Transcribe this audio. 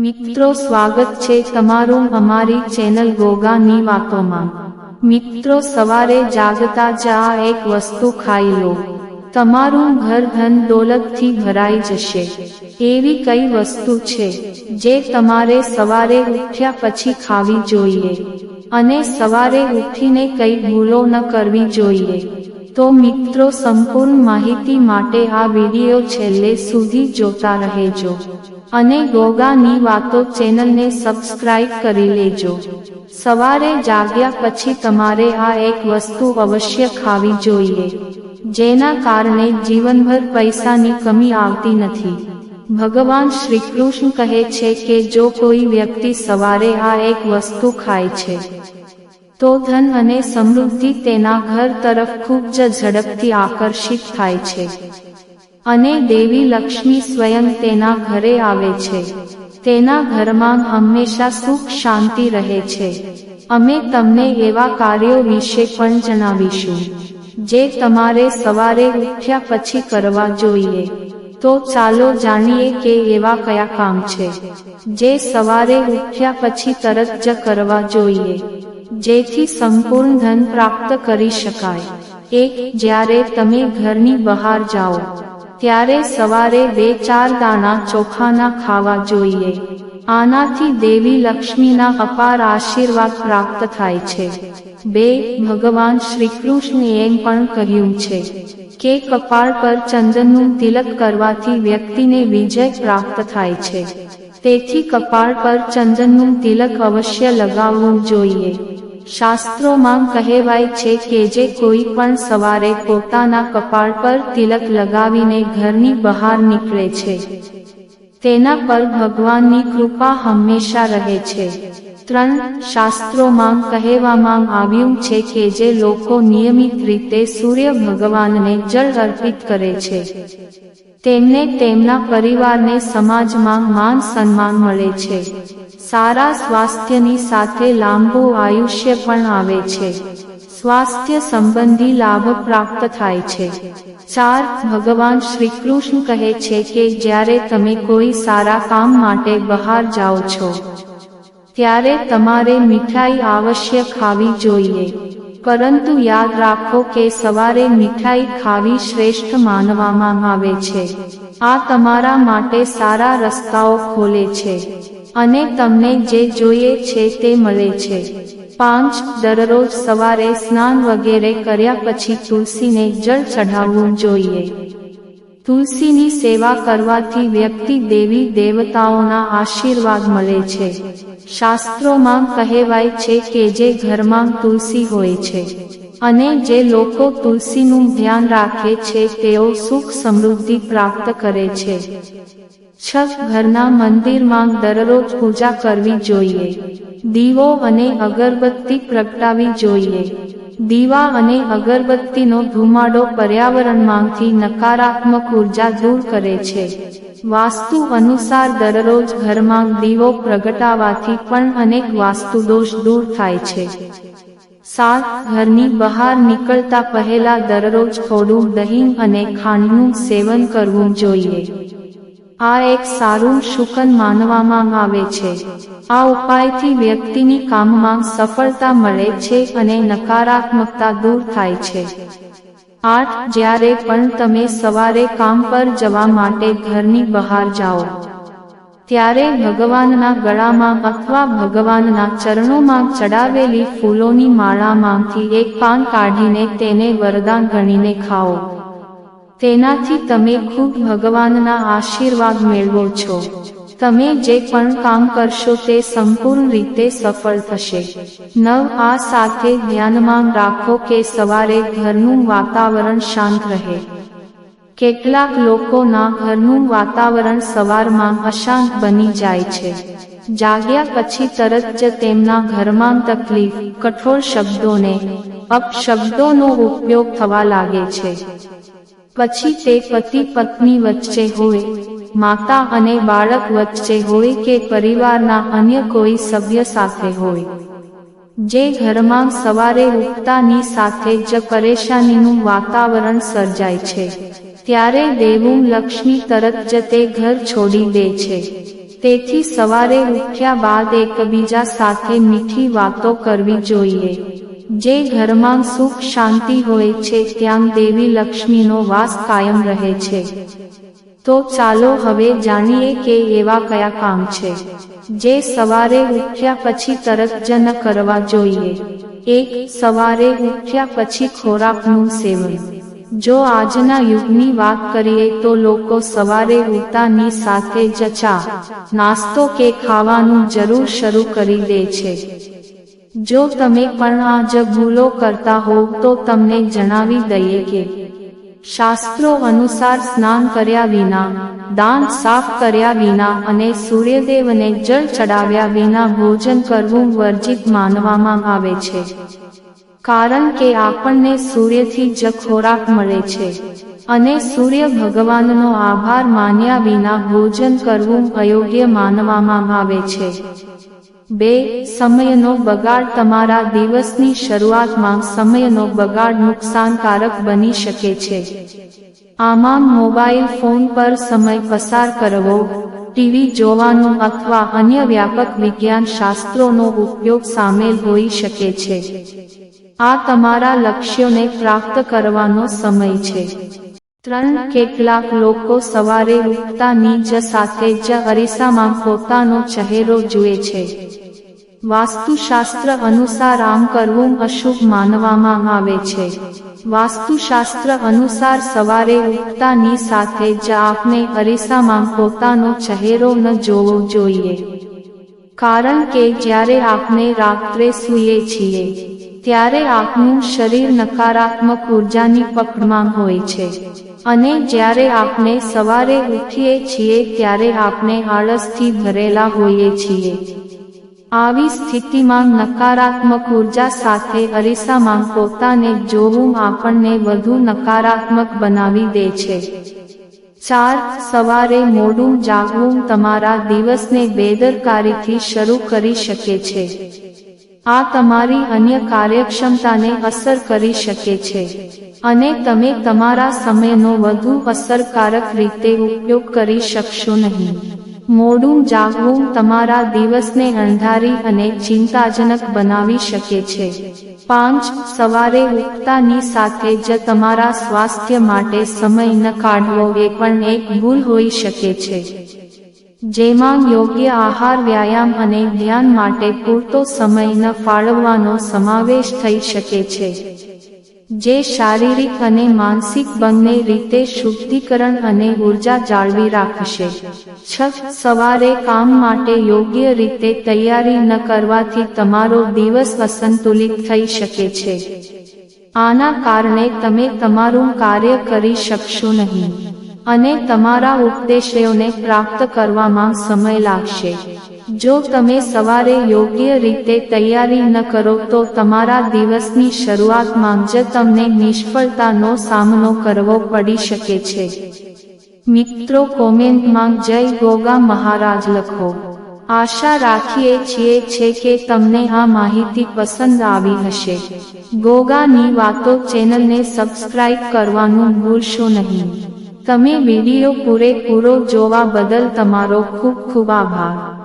મિત્રો, સ્વાગત છે તમારું અમારી ચેનલ ગોગાની વાતોમાં. મિત્રો, સવારે જાગતા જ એક વસ્તુ ખાઈ લો. તમારું ઘર ધન દોલતથી ભરાઈ જશે. એવી કઈ વસ્તુ છે જે તમારે સવારે ઉઠ્યા પછી ખાવી જોઈએ? અને સવારે ઉઠીને કઈ ભૂલો ન કરવી જોઈએ? તો મિત્રો, સંપૂર્ણ માહિતી માટે આ વીડિયો છેલ્લે સુધી જોતા રહેજો. અને ગોગાની વાતો ચેનલને સબસ્ક્રાઇબ કરી લેજો. સવારે જાગ્યા પછી તમારે આ એક વસ્તુ અવશ્ય ખાવી જોઈએ, જેના કારણે જીવનભર પૈસાની કમી આવતી નથી. ભગવાન શ્રી કૃષ્ણ કહે છે કે જો કોઈ વ્યક્તિ સવારે આ એક વસ્તુ ખાય છે તો ધન અને સમૃદ્ધિ તેના ઘર તરફ ખૂબ જ ઝડપથી આકર્ષિત થાય છે. અને દેવી લક્ષ્મી સ્વયં તેના ઘરે આવે છે. તેના ઘરમાં હંમેશા સુખ શાંતિ રહે છે. અમે તમને એવા કાર્યો વિશે પણ જણાવીશું. જે તમારે સવારે ઉઠ્યા પછી કરવા જોઈએ. તો ચાલો જાણીએ કે એવા કયા કામ છે. જે સવારે ઉઠ્યા પછી તરત જ કરવા જોઈએ. જેથી સંપૂર્ણ ધન પ્રાપ્ત કરી શકાય. એક, જ્યારે તમે ઘરની બહાર જાઓ, ત્યારે સવારે બે ચાર દાણા ચોખાના ખાવા જોઈએ. આનાથી દેવી લક્ષ્મીના અપાર આશીર્વાદ પ્રાપ્ત થાય છે. બે, ભગવાન શ્રી કૃષ્ણએ પણ કહ્યું છે કે કપાળ પર ચંદનનું તિલક કરવાથી વ્યક્તિને વિજય પ્રાપ્ત થાય છે. તેથી કપાળ પર ચંદનનું તિલક અવશ્ય લગાવવું જોઈએ. શાસ્ત્રોમાં કહેવાય છે કે જે કોઈ પણ સવારે પોતાના કપાળ પર તિલક લગાવીને ઘરની બહાર નીકળે છે. તેના પર ભગવાનની કૃપા હંમેશા રહે છે. ત્રણ શાસ્ત્રોમાં કહેવામાં આવ્યું છે કે જે લોકો નિયમિત રીતે સૂર્ય ભગવાનને જળ અર્પિત કરે છે. તેમને તેમના પરિવારને સમાજમાં માન સન્માન મળે છે. સારા સ્વાસ્થ્યની સાથે લાંબુ આયુષ્ય પણ આવે છે. સ્વાસ્થ્ય સંબંધી લાભ પ્રાપ્ત થાય છે. ચાર, ભગવાન શ્રી કૃષ્ણ કહે છે કે જ્યારે તમે કોઈ સારા કામ માટે બહાર જાઓ છો, ત્યારે તમારે મીઠાઈ અવશ્ય ખાવી જોઈએ. પરંતુ યાદ રાખો કે સવારે મીઠાઈ ખાવી શ્રેષ્ઠ માનવામાં આવે છે. આ તમારા માટે સારા રસ્તાઓ ખોલે છે. અને તમને જે જોઈએ છે તે મળે છે. પાંચ, દરરોજ સવારે સ્નાન વગેરે કર્યા પછી તુલસીને જળ ચઢાવવું જોઈએ. તુલસીની સેવા કરવાથી વ્યક્તિ દેવી દેવતાઓના આશીર્વાદ મળે છે. શાસ્ત્રોમાં કહેવાય છે કે જે ઘરમાં તુલસી હોય છે અને જે લોકો તુલસીનું ધ્યાન રાખે છે તેઓ સુખ સમૃદ્ધિ પ્રાપ્ત કરે છે. છત ઘરના મંદિરમાં દરરોજ પૂજા કરવી જોઈએ. દીવો અને અગરબત્તી પ્રગટાવી જોઈએ. દીવા અને અગરબત્તીનો ધુમાડો પર્યાવરણમાંથી નકારાત્મક ઊર્જા દૂર કરે છે. વાસ્તુ અનુસાર દરરોજ ઘરમાં દીવો પ્રગટાવાથી પણ અનેક વાસ્તુ દોષ દૂર થાય છે. સાત ઘરની બહાર નીકળતા પહેલા દરરોજ થોડું દહીં અને ખાંડનું સેવન કરવું જોઈએ. આ એક સારું શુકન માનવામાં આવે છે. આ ઉપાયથી વ્યક્તિની કામમાં સફળતા મળે છે અને નકારાત્મકતા દૂર થાય છે. આઠ, જ્યારે પણ તમે સવારે કામ પર જવા માટે ઘરની બહાર જાઓ, ત્યારે ભગવાનના ગળામાં અથવા ભગવાનના ચરણોમાં ચડાવેલી ફૂલોની માળામાંથી એક પાન કાઢીને તેને વરદાન ગણીને ખાઓ. તેનાથી તમે ખૂબ ભગવાનના આશીર્વાદ મેળવો છો. તમે જે પણ કામ કરશો તે સંપૂર્ણ રીતે સફળ થશે. નવ આ સાથે ધ્યાનમાં રાખો કે સવારે ઘરનું વાતાવરણ શાંત રહે. કેટલાક લોકોના ઘરનું વાતાવરણ સવારમાં અશાંત બની જાય છે. જાગ્યા પછી તરત જ તેમના ઘરમાં તકલીફ, કઠોર શબ્દોને અપશબ્દોનો ઉપયોગ થવા લાગે છે. પછી તે પતિ પત્ની વચ્ચે હોય, માતા અને બાળક વચ્ચે હોય કે પરિવારના અન્ય કોઈ સભ્ય સાથે હોય. જે ઘરમાં સવારે ઉઠતાની સાથે જ પરેશાનીનું વાતાવરણ સર્જાય છે. ત્યારે દેવું લક્ષ્મી તરત જ તે ઘર છોડી દે છે. તેથી સવારે ઉઠ્યા બાદ એકબીજા સાથે મીઠી વાતો કરવી જોઈએ. જે ઘરમાં સુખ શાંતિ હોય છે, ત્યાં દેવી લક્ષ્મીનો વાસ કાયમ રહે છે. તો ચાલો હવે જાણીએ કે એવા કયા કામ છે. જે સવારે ઉઠ્યા પછી તરત જ ન કરવા જોઈએ. એક, સવારે ઉઠ્યા પછી ખોરાકનું સેવન. જો આજના યુગની વાત કરીએ તો લોકો સવારે ઉઠતાની સાથે જ ચા, નાસ્તો કે ખાવાનું જરૂર શરૂ કરી દે છે. જો તમે પણ આ જ ભૂલો કરતા હોવ તો તમને જણાવી દઈએ કે શાસ્ત્રો અનુસાર સ્નાન કર્યા વિના દાંત સાફ કર્યા વિના અને સૂર્યદેવને જળ ચડાવ્યા વિના ભોજન કરવું વર્જિત માનવામાં આવે છે. કારણ કે આપણને સૂર્યથી જ ખોરાક મળે છે. અને સૂર્ય ભગવાનનો આભાર માન્યા વિના ભોજન કરવું અયોગ્ય માનવામાં આવે છે. બે, સમયનો બગાડ તમારા દિવસની શરૂઆતમાં સમયનો બગાડ નુકસાનકારક બની શકે છે. આમાં મોબાઈલ ફોન પર સમય પસાર કરવો, ટીવી જોવાનું અથવા અન્ય વ્યાપક વિજ્ઞાન શાસ્ત્રોનો ઉપયોગ સામેલ હોઈ શકે છે. આ તમારા લક્ષ્યોને પ્રાપ્ત કરવાનો સમય છે. ત્રણ કેટલાક લોકો સવારે ઉઠતાની જ સાથે જ અરીસામાં પોતાનો ચહેરો જુએ છે. વાસ્તુશાસ્ત્ર અનુસાર આમ કરવું અશુભ માનવામાં આવે છે. વાસ્તુશાસ્ત્ર અનુસાર સવારે ઉઠતાની સાથે જ આપને અરીસામાં પોતાનો ચહેરો ન જોવો જોઈએ. કારણ કે જ્યારે આપણે રાત્રે સૂઈએ છીએ, ત્યારે આપનું શરીર નકારાત્મક ઉર્જાની પકડમાં હોય છે. અને જ્યારે આપણે સવારે ઉઠીએ છીએ ત્યારે આપણે આળસથી ભરેલા હોઈએ છીએ. આવી સ્થિતિમાં નકારાત્મક ઊર્જા સાથે અરીસામાં પોતાને જોવું આપણને વધુ નકારાત્મક બનાવી દે છે. ચાર, સવારે મોડું જાગવું તમારા દિવસને બેદરકારીથી શરૂ કરી શકે છે. આ તમારી અન્ય કાર્યક્ષમતાને અસર કરી શકે છે. અને તમે તમારા સમયનો વધુ અસરકારક રીતે ઉપયોગ કરી શકશો નહીં. મોડું જાગવું તમારા દિવસને અંધારી અને ચિંતાજનક બનાવી શકે છે. પાંચ, સવારે ઉઠતાની સાથે જ તમારા સ્વાસ્થ્ય માટે સમય ન કાઢવો એ પણ એક ભૂલ હોઈ શકે છે. જેમાં યોગ્ય આહાર, વ્યાયામ અને ધ્યાન માટે પૂરતો સમય ન ફાળવવાનો સમાવેશ થઈ શકે છે, જે શારીરિક અને માનસિક બંને રીતે શુદ્ધિકરણ અને ઊર્જા જાળવી રાખશે. છ, સવારે કામ માટે યોગ્ય રીતે તૈયારી ન કરવાથી તમારો દિવસ અસંતુલિત થઈ શકે છે. આના કારણે તમે તમારું કાર્ય કરી શકશો નહીં. અને તમારા ઉપદેશોને પ્રાપ્ત કરવામાં સમય લાગશે. જો તમે સવારે યોગ્ય રીતે તૈયારી ન કરો તો તમારા દિવસની શરૂઆતમાં જ તમને નિષ્ફળતાનો સામનો કરવો પડી શકે છે. મિત્રો કોમેન્ટમાં જય ગોગા મહારાજ લખો. આશા રાખીએ છીએ છે કે તમને આ માહિતી પસંદ આવી હશે. ગોગાની વાતો ચેનલને સબસ્ક્રાઇબ કરવાનું ભૂલશો નહીં. તમે વીડિયો પૂરેપૂરો જોવા બદલ તમારો ખૂબ ખૂબ આભાર.